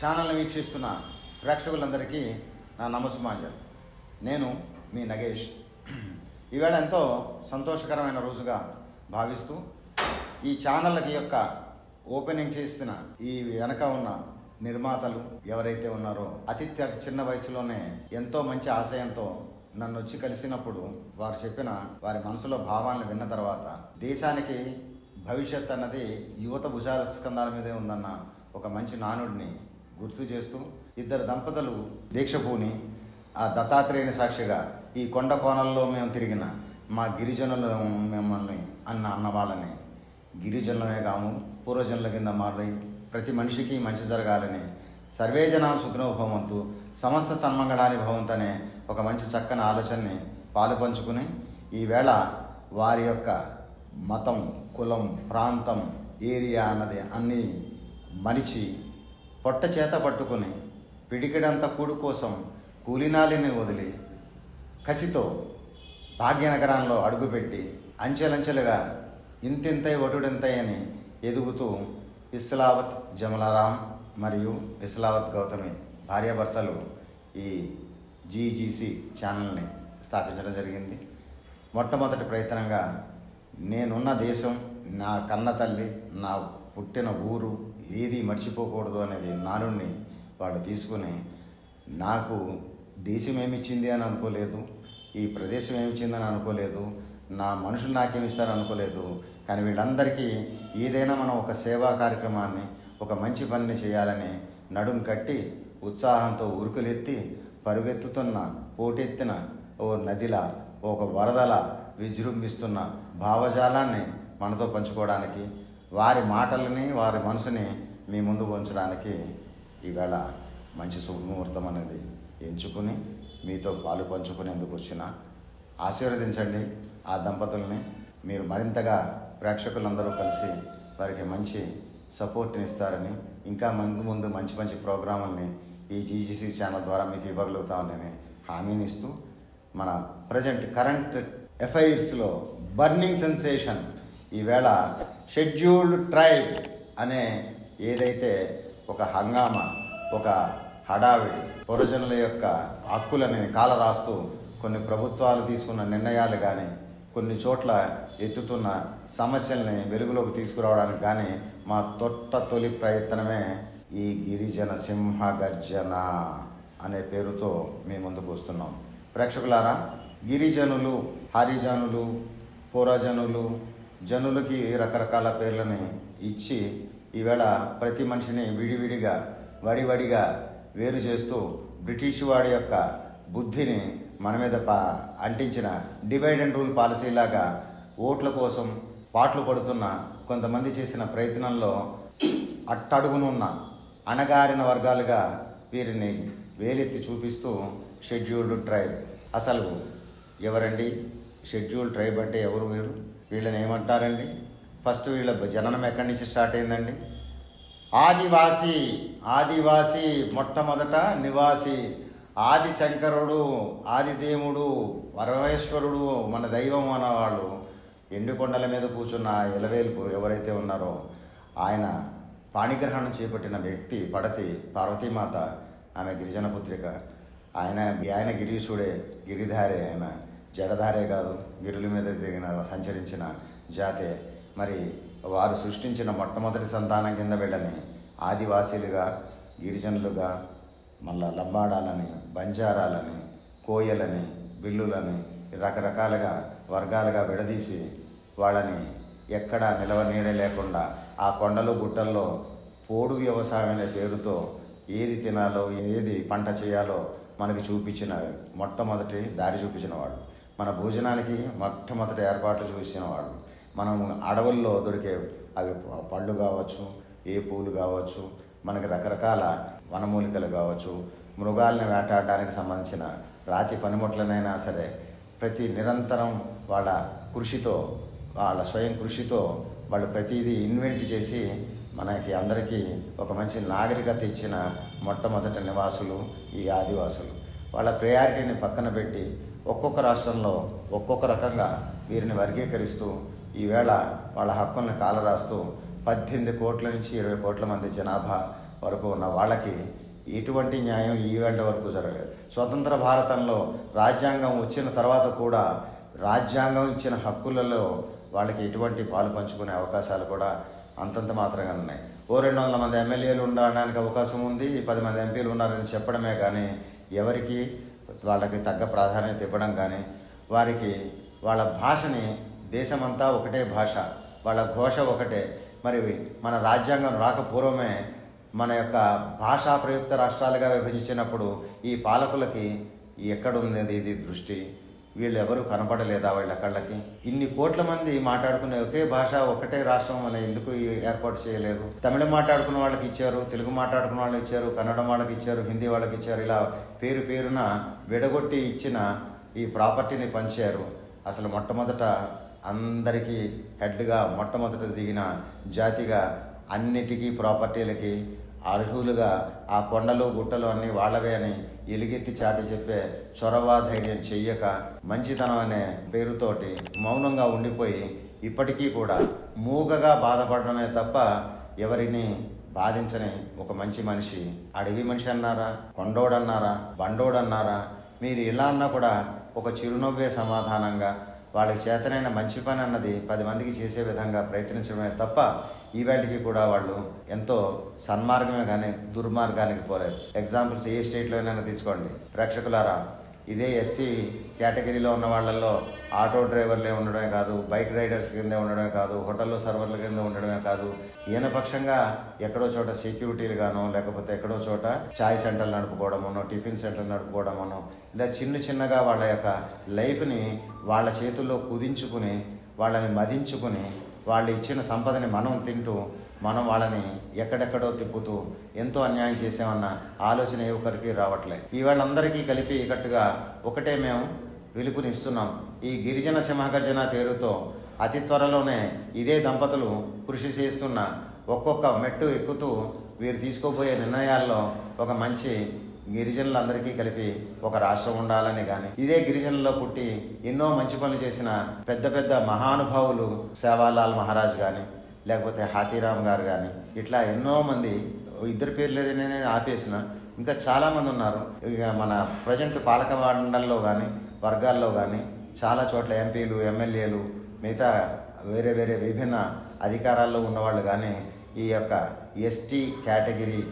ఛానల్ని వీక్షిస్తున్న ప్రేక్షకులందరికీ నా నమస్మాంజల్ నేను మీ నగేష్. ఈవేళ ఎంతో సంతోషకరమైన రోజుగా భావిస్తూ ఈ ఛానళ్ళకి యొక్క ఓపెనింగ్ చేసిన ఈ వెనక ఉన్న నిర్మాతలు ఎవరైతే ఉన్నారో అతి చిన్న వయసులోనే ఎంతో మంచి ఆశయంతో నన్ను వచ్చి కలిసినప్పుడు వారు చెప్పిన వారి మనసులో భావాలను విన్న తర్వాత దేశానికి భవిష్యత్ అన్నది యువత భుజాల స్కంధాల మీదే ఉందన్న ఒక మంచి నానుడిని గుర్తు చేస్తూ ఇద్దరు దంపతులు దీక్ష పూని ఆ దత్తాత్రేయుని సాక్షిగా ఈ కొండ కోణల్లో మేము తిరిగిన మా గిరిజనులు మిమ్మల్ని అన్న అన్న వాళ్ళని గిరిజనులమే కాము పూర్వజనుల కింద మారి ప్రతి మనిషికి మంచి జరగాలని సర్వే సుఖనోభవంతు భవంతు సమస్త సన్మంగళాని భవంతు అనే ఒక మంచి చక్కని ఆలోచనని పాలు పంచుకుని ఈవేళ వారి యొక్క మతం కులం ప్రాంతం ఏరియా అన్నది అన్నీ మరిచి పొట్ట చేత పట్టుకుని పిడికిడంత కూడు కోసం కూలినాలిని వదిలి కసితో భాగ్యనగరంలో అడుగుపెట్టి అంచెలంచెలుగా ఇంతింతై ఒటుడింతై అని ఎదుగుతూ ఇస్లావత్ జమలారాం మరియు ఇస్లావత్ గౌతమి భార్యాభర్తలు ఈ జీజీసీ ఛానల్ని స్థాపించడం జరిగింది. మొట్టమొదటి ప్రయత్నంగా నేనున్న దేశం నా కన్న తల్లి నా పుట్టిన ఊరు ఏది మర్చిపోకూడదు అనేది నానుడిని వాళ్ళు తీసుకుని నాకు దేశం ఏమిచ్చింది అని అనుకోలేదు ఈ ప్రదేశం ఏమిచ్చిందని అనుకోలేదు నా మనుషులు నాకేమిస్తారు అనుకోలేదు కానీ వీళ్ళందరికీ ఏదైనా మనం ఒక సేవా కార్యక్రమాన్ని ఒక మంచి పనిని చేయాలని నడుం కట్టి ఉత్సాహంతో ఉరుకులెత్తి పరుగెత్తుతున్న పోటెత్తిన ఓ నదిలా ఒక వరదల విజృంభిస్తున్న భావజాలాన్ని మనతో పంచుకోవడానికి వారి మాటలని వారి మనసుని మీ ముందు ఉంచడానికి ఈవేళ మంచి శుభముహూర్తం అనేది ఎంచుకుని మీతో పాలు పంచుకునేందుకు వచ్చిన ఆశీర్వదించండి. ఆ దంపతుల్ని మీరు మరింతగా ప్రేక్షకులందరూ కలిసి వారికి మంచి సపోర్ట్ని ఇస్తారని ఇంకా ముందు ముందు మంచి మంచి ప్రోగ్రాముల్ని ఈ జీజీసీ ఛానల్ ద్వారా మీకు ఇవ్వగలుగుతామని హామీని ఇస్తూ మన ప్రజెంట్ కరెంట్ ఎఫైర్స్లో బర్నింగ్ సెన్సేషన్ ఈవేళ షెడ్యూల్డ్ ట్రైబ్ అనే ఏదైతే ఒక హంగామా ఒక హడావిడి పురజనుల యొక్క హక్కులని కాలరాస్తూ కొన్ని ప్రభుత్వాలు తీసుకున్న నిర్ణయాలు కానీ కొన్ని చోట్ల ఎత్తుతున్న సమస్యల్ని వెలుగులోకి తీసుకురావడానికి కానీ మా తొట్ట తొలి ప్రయత్నమే ఈ గిరిజన సింహ గర్జన అనే పేరుతో మీ ముందుకు వస్తున్నాం. ప్రేక్షకులారా గిరిజనులు హరిజనులు పురజనులు జనులకి రకరకాల పేర్లని ఇచ్చి ఈవేళ ప్రతి మనిషిని విడివిడిగా వడివడిగా వేరు చేస్తూ బ్రిటిష్ వాడి యొక్క బుద్ధిని మన మీద పా అంటించిన డివైడ్ అండ్ రూల్ పాలసీలాగా ఓట్ల కోసం పాటలు పడుతున్న కొంతమంది చేసిన ప్రయత్నంలో అట్టడుగునున్న అణగారిన వర్గాలుగా వీరిని వేలెత్తి చూపిస్తూ షెడ్యూల్డ్ ట్రైబ్. అసలు ఎవరండి? షెడ్యూల్డ్ ట్రైబ్ అంటే ఎవరు వీరు? వీళ్ళని ఏమంటారండి? ఫస్ట్ వీళ్ళ జననం ఎక్కడి నుంచి స్టార్ట్ అయిందండి? ఆదివాసి ఆదివాసి మొట్టమొదట నివాసి ఆది శంకరుడు ఆదిదేవుడు పరమేశ్వరుడు మన దైవం అనేవాళ్ళు ఎండుకొండల మీద కూర్చున్న ఎలవేలుపు ఎవరైతే ఉన్నారో ఆయన పాణిగ్రహణం చేపట్టిన వ్యక్తి పడతి పార్వతీమాత ఆమె గిరిజన పుత్రిక. ఆయన ఆయన గిరీశుడే గిరిధారే ఆయన. జడధారే కాదు గిరుల మీద దిగిన సంచరించిన జాతే. మరి వారు సృష్టించిన మొట్టమొదటి సంతానం కింద వీళ్ళని ఆదివాసీలుగా గిరిజనులుగా మళ్ళా లంబాడాలని బంజారాలని కోయలని బిల్లులని రకరకాలుగా వర్గాలుగా విడదీసి వాళ్ళని ఎక్కడా నిలవనీడ లేకుండా ఆ కొండలు గుట్టల్లో పోడు వ్యవసాయం అనే పేరుతో ఏది తినాలో ఏది పంట చేయాలో మనకి చూపించిన మొట్టమొదటి దారి చూపించిన వాడు మన భోజనానికి మొట్టమొదటి ఏర్పాట్లు చూసిన వాడు మనం అడవుల్లో దొరికే అవి పళ్ళు కావచ్చు ఏ పూలు కావచ్చు మనకి రకరకాల వనమూలికలు కావచ్చు మృగాల్ని వేటాడడానికి సంబంధించిన రాతి పనిముట్లనైనా సరే ప్రతి నిరంతరం వాళ్ళ కృషితో వాళ్ళ స్వయం కృషితో వాళ్ళు ప్రతిదీ ఇన్వెంట్ చేసి మనకి అందరికీ ఒక మంచి నాగరికత ఇచ్చిన మొట్టమొదటి నివాసులు ఈ ఆదివాసులు. వాళ్ళ ప్రయారిటీని పక్కన పెట్టి ఒక్కొక్క రాష్ట్రంలో ఒక్కొక్క రకంగా వీరిని వర్గీకరిస్తూ ఈవేళ వాళ్ళ హక్కుల్ని కాలరాస్తూ పద్దెనిమిది కోట్ల నుంచి ఇరవై కోట్ల మంది జనాభా వరకు ఉన్న వాళ్ళకి ఎటువంటి న్యాయం ఈవేళ వరకు జరగలేదు. స్వతంత్ర భారతంలో రాజ్యాంగం వచ్చిన తర్వాత కూడా రాజ్యాంగం ఇచ్చిన హక్కులలో వాళ్ళకి ఎటువంటి పాలు పంచుకునే అవకాశాలు కూడా అంతంత మాత్రంగా ఉన్నాయి. ఓ రెండు వందల మంది ఎమ్మెల్యేలు ఉండడానికి అవకాశం ఉంది పది మంది ఎంపీలు ఉన్నారని చెప్పడమే కానీ ఎవరికి వాళ్ళకి తగ్గ ప్రాధాన్యత ఇవ్వడం కానీ వారికి వాళ్ళ భాషని దేశమంతా ఒకటే భాష వాళ్ళ ఘోష ఒకటే. మరి మన రాజ్యాంగం రాకపూర్వమే మన యొక్క భాషా ప్రయుక్త రాష్ట్రాలుగా విభజించినప్పుడు ఈ పాలకులకి ఎక్కడున్నది ఇది దృష్టి? వీళ్ళు ఎవరు కనపడలేదా వీళ్ళ కళ్ళకి? ఇన్ని కోట్ల మంది మాట్లాడుకునే ఒకే భాష ఒకటే రాష్ట్రం అనే ఎందుకు ఏర్పాటు చేయలేదు? తమిళ మాట్లాడుకున్న వాళ్ళకి ఇచ్చారు తెలుగు మాట్లాడుకున్న వాళ్ళకి ఇచ్చారు కన్నడ వాళ్ళకి ఇచ్చారు హిందీ వాళ్ళకి ఇచ్చారు. ఇలా పేరు పేరున విడగొట్టి ఇచ్చిన ఈ ప్రాపర్టీని పంచారు. అసలు మొట్టమొదట అందరికీ హెడ్గా మొట్టమొదట దిగిన జాతిగా అన్నిటికీ ప్రాపర్టీలకి అర్హులుగా ఆ కొండలు గుట్టలు అన్నీ వాళ్ళవే అని ఎలుగెత్తి చాటి చెప్పే చొరవ ధైర్యం చెయ్యక మంచితనం అనే పేరుతోటి మౌనంగా ఉండిపోయి ఇప్పటికీ కూడా మూగగా బాధపడడమే తప్ప ఎవరిని బాధించని ఒక మంచి మనిషి అడవి మనిషి అన్నారా కొండోడన్నారా బండోడన్నారా? మీరు ఇలా అన్నా కూడా ఒక చిరునవ్వే సమాధానంగా వాళ్ళకి చేతనైన మంచి పని అన్నది పది మందికి చేసే విధంగా ప్రయత్నించడమే తప్ప ఈవెంట్కి కూడా వాళ్ళు ఎంతో సన్మార్గమే కానీ దుర్మార్గానికి పోలేదు. ఎగ్జాంపుల్స్ ఏ స్టేట్లోనైనా తీసుకోండి. ప్రేక్షకులారా ఇదే ఎస్టీ కేటగిరీలో ఉన్న వాళ్ళల్లో ఆటో డ్రైవర్లే ఉండడమే కాదు బైక్ రైడర్స్ కిందే ఉండడమే కాదు హోటల్లో సర్వర్ల కింద ఉండడమే కాదు ఈయన పక్షంగా ఎక్కడో చోట సెక్యూరిటీలు గాను లేకపోతే ఎక్కడో చోట చాయ్ సెంటర్లు నడుపుకోవడమనో టిఫిన్ సెంటర్లు నడుపుకోవడమనో ఇలా చిన్న చిన్నగా వాళ్ళ యొక్క లైఫ్ని వాళ్ళ చేతుల్లో కుదించుకుని వాళ్ళని మదించుకుని వాళ్ళు ఇచ్చిన సంపదని మనం తింటూ మనం వాళ్ళని ఎక్కడెక్కడో తిప్పుతూ ఎంతో అన్యాయం చేసామన్న ఆలోచన ఏ ఒక్కరికి రావట్లే. ఈ వాళ్ళందరికీ కలిపి కట్టుగా ఒకటే మేము పిలుపునిస్తున్నాం. ఈ గిరిజన సింహగర్జన పేరుతో అతి త్వరలోనే ఇదే దంపతులు కృషి చేస్తున్న ఒక్కొక్క మెట్టు ఎక్కుతూ వీరు తీసుకోబోయే నిర్ణయాల్లో ఒక మంచి గిరిజనులందరికీ కలిపి ఒక రాష్ట్రం ఉండాలని కానీ ఇదే గిరిజనుల్లో పుట్టి ఎన్నో మంచి పనులు చేసిన పెద్ద పెద్ద మహానుభావులు సేవాలాల్ మహారాజ్ కానీ లేకపోతే హాతీరామ్ గారు కానీ ఇట్లా ఎన్నో మంది ఇద్దరు పేర్లు నేను ఆపేసిన ఇంకా చాలామంది ఉన్నారు. ఇక మన ప్రజెంట్ పాలక మండలిలో కానీ వర్గాల్లో కానీ చాలా చోట్ల ఎంపీలు ఎమ్మెల్యేలు మిగతా వేరే వేరే విభిన్న అధికారాల్లో ఉన్నవాళ్ళు కానీ ఈ యొక్క ఎస్టీ కేటగిరీ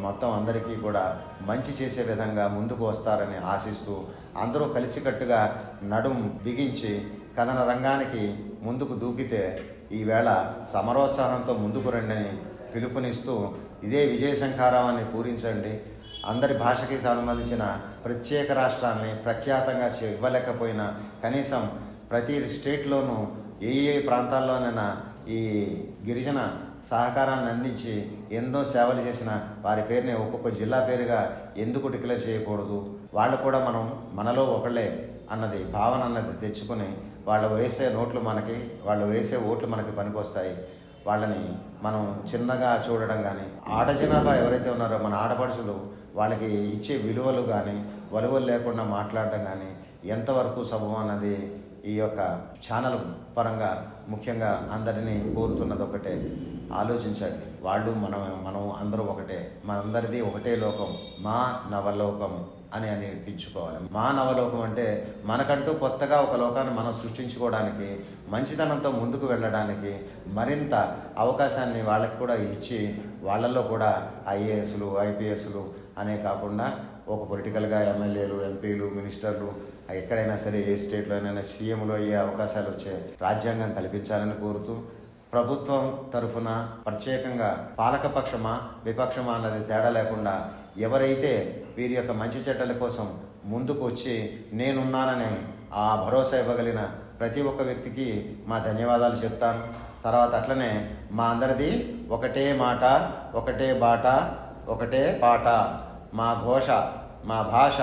మొత్తం అందరికీ కూడా మంచి చేసే విధంగా ముందుకు వస్తారని ఆశిస్తూ అందరూ కలిసికట్టుగా నడుం బిగించి కథన రంగానికి ముందుకు దూకితే ఈవేళ సమరోత్సాహంతో ముందుకు రండని పిలుపునిస్తూ ఇదే విజయశంకారావాన్ని పూరించండి. అందరి భాషకి సంబంధించిన ప్రత్యేక రాష్ట్రాన్ని ప్రఖ్యాతంగా చే- ఇవ్వలేకపోయినా కనీసం ప్రతి స్టేట్లోనూ ఏ ఏ ప్రాంతాల్లోనైనా ఈ గిరిజన సహకారాన్ని అందించి ఎన్నో సేవలు చేసిన వారి పేరుని ఒక్కొక్క జిల్లా పేరుగా ఎందుకు డిక్లేర్ చేయకూడదు? వాళ్ళు కూడా మనం మనలో ఒకళ్ళే అన్నది భావన అన్నది తెచ్చుకొని వాళ్ళు వేసే నోట్లు మనకి వాళ్ళు వేసే ఓట్లు మనకి పనికొస్తాయి. వాళ్ళని మనం చిన్నగా చూడడం కానీ ఆడ జనాభా ఎవరైతే ఉన్నారో మన ఆడపడుచులు వాళ్ళకి ఇచ్చే విలువలు కానీ వలువలు లేకుండా మాట్లాడడం కానీ ఎంతవరకు సబం అన్నది ఈ యొక్క ఛానల్ పరంగా ముఖ్యంగా అందరినీ కోరుతున్నది ఒకటే. ఆలోచించండి. వాళ్ళు మనం మనం అందరూ ఒకటే. మనందరిది ఒకటే లోకం. మా నవలోకం అని అనిపించుకోవాలి. మా నవలోకం అంటే మనకంటూ కొత్తగా ఒక లోకాన్ని మనం సృష్టించుకోవడానికి మంచితనంతో ముందుకు వెళ్ళడానికి మరింత అవకాశాన్ని వాళ్ళకి కూడా ఇచ్చి వాళ్ళల్లో కూడా ఐఏఎస్లు ఐపీఎస్లు అనే కాకుండా ఒక పొలిటికల్గా ఎమ్మెల్యేలు ఎంపీలు మినిస్టర్లు ఎక్కడైనా సరే ఏ స్టేట్లోనైనా సీఎంలో అయ్యే అవకాశాలు వచ్చే రాజ్యాంగం కల్పించాలని కోరుతూ ప్రభుత్వం తరఫున ప్రత్యేకంగా పాలకపక్షమా విపక్షమా అన్నది తేడా లేకుండా ఎవరైతే వీరి యొక్క మంచి చెడ్డల కోసం ముందుకు వచ్చి నేనున్నానని ఆ భరోసా ఇవ్వగలిగిన ప్రతి ఒక్క వ్యక్తికి మా ధన్యవాదాలు చెప్తాను. తర్వాత అట్లనే మా అందరిది ఒకటే మాట ఒకటే బాట ఒకటే పాట. మా ఘోష మా భాష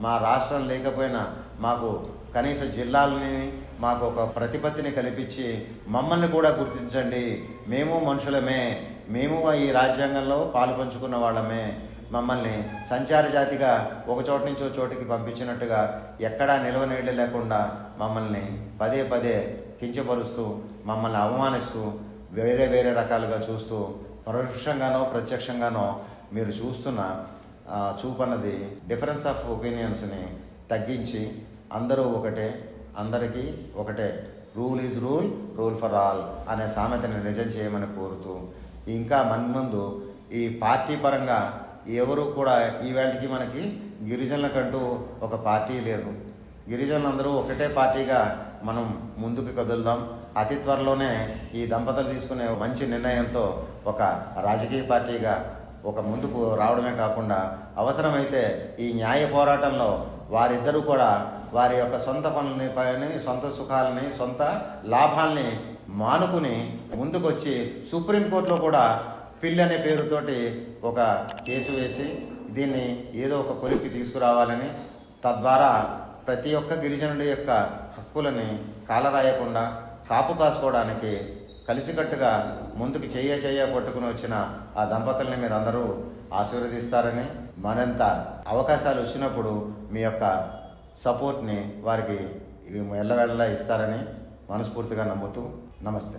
మా రాష్ట్రం లేకపోయినా మాకు కనీస జిల్లాలని మాకు ఒక ప్రతిపత్తిని కల్పించి మమ్మల్ని కూడా గుర్తించండి. మేము మనుషులమే. మేము ఈ రాజ్యాంగంలో పాలు పంచుకున్న వాళ్ళమే. మమ్మల్ని సంచార జాతిగా ఒక చోట నుంచి ఒక చోటికి పంపించినట్టుగా ఎక్కడా నిలవనీళ్ళు లేకుండా మమ్మల్ని పదే పదే కించపరుస్తూ మమ్మల్ని అవమానిస్తూ వేరే వేరే రకాలుగా చూస్తూ పరోక్షంగానో ప్రత్యక్షంగానో మీరు చూస్తున్న చూపు అన్నది డిఫరెన్స్ ఆఫ్ ఒపీనియన్స్ని తగ్గించి అందరూ ఒకటే అందరికీ ఒకటే. Rule is rule rule for all అనే సామెతని నిజం చేయమని కోరుతూ ఇంకా మన్ముందు ఈ పార్టీ పరంగా ఎవరు కూడా ఈవేళకి మనకి గిరిజనులకంటూ ఒక పార్టీ లేదు. గిరిజనులందరూ ఒకటే పార్టీగా మనం ముందుకు కదులుదాం. అతి త్వరలోనే ఈ దంపతులు తీసుకునే మంచి నిర్ణయంతో ఒక రాజకీయ పార్టీగా ఒక ముందుకు రావడమే కాకుండా అవసరమైతే ఈ న్యాయ పోరాటంలో వారిద్దరూ కూడా వారి యొక్క సొంత పనులని పని సొంత సుఖాలని సొంత లాభాల్ని మానుకుని ముందుకొచ్చి సుప్రీంకోర్టులో కూడా పిల్లి అనే పేరుతోటి ఒక కేసు వేసి దీన్ని ఏదో ఒక కొలిక్కి తీసుకురావాలని తద్వారా ప్రతి ఒక్క గిరిజనుడి యొక్క హక్కులని కాలరాయకుండా కాపు కాసుకోవడానికి కలిసికట్టుగా ముందుకు చెయ్య చెయ్య పట్టుకుని వచ్చిన ఆ దంపతుల్ని మీరు అందరూ ఆశీర్వదిస్తారని మరింత అవకాశాలు వచ్చినప్పుడు మీ యొక్క సపోర్ట్ని వారికి ఎల్లవేళలా ఇస్తారని మనస్ఫూర్తిగా నమ్ముతూ నమస్తే.